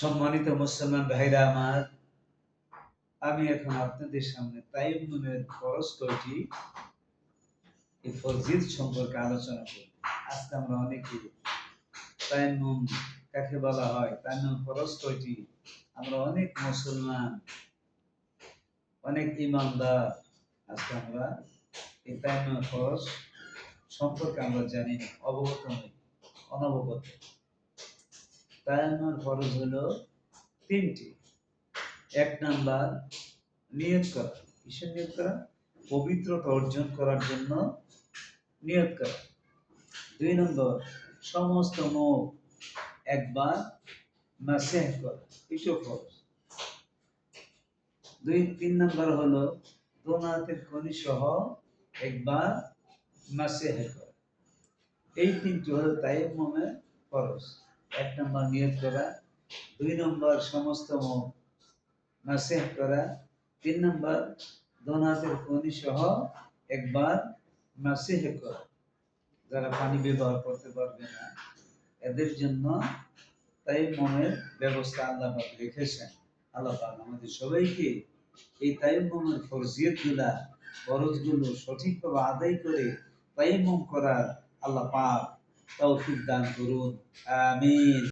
সম্মানিত মুসলমান ভাইরা আমার, আমি এখন আপনাদের সামনে তাইমুমের খরচ কয়টি এই ফরজিদ সম্পর্কে আলোচনা করব। আজকে আমরা অনেকে তাইমুম কাকে বলা হয় তাইমুম খরচ কয়টি? আমরা অনেক মুসলমান, অনেক ইমানদার। আজকে আমরা এই তাইমুম খরচ সম্পর্কে আমরা জানি অবগত নই, অনবগত। তায়াম্মুর ফরজ হলো তিনটি। এক নাম্বার, নিয়ত করা। কিসের নিয়ত করা? পবিত্রতা অর্জন করার জন্য নিয়ত করা। দুই নম্বর, সমস্ত মুখ একবার মাসেহ করা। এসব ফরজ? দুই, তিন নম্বর হলো দোনাতের খনি সহ একবার মাসেহ করা। এই তিনটি হলো তাইম্মমের ফরজ। এক নম্বর নিয়ত করা, দুই নম্বর সমস্ত নাসেহ করা, তিন নম্বর দোন হাতের কনি সহ একবার নাসেহ করা। যারা পানি ব্যবহার করতে পারবে না, এদের জন্য তাই মমের ব্যবস্থা আল্লাহ রেখেছেন। আল্লাহ আমাদের সবাইকে এই তাইমমের ফরজিয়তগুলা ফরজগুলো সঠিকভাবে আদায় করে তাইমম করার আল্লাহ পাক তৌফিক দান করুন আমিন।